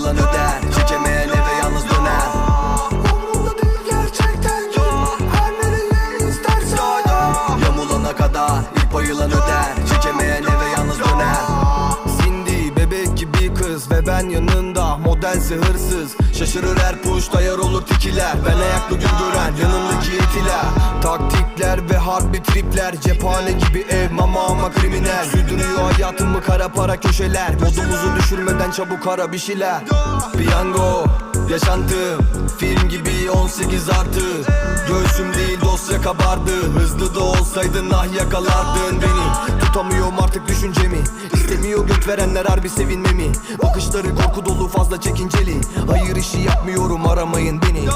yılan öder Çekemeyen eve yalnız döner. Umrumda değil gerçekten yok Her nereye istersen. Yamulana kadar ilk bayılan öder Çekemeyen eve yalnız döner. Cindy bebek gibi kız ve ben yanında Modelsi hırsız Şaşırır her puşta yer olur tikiler. Ben ayaklı güldüren yanımdaki etiler. Taktikler ve harbi tripler. Cephane gibi ev ama kriminal. Sürdürüyor hayatımı kara para köşeler. Modumuzu düşürmeden çabuk ara bir şeyler. Piyango yaşantım Film gibi 18 artı. Göğsüm değil dosya kabardı. Hızlı da olsaydın ah yakalardın beni. Tutamıyorum artık düşüncemi. İstemiyor göt verenler harbi sevinmemi. Bakışları korku dolu fazla çekinceli. Hayır işi yapmıyorum aramayın beni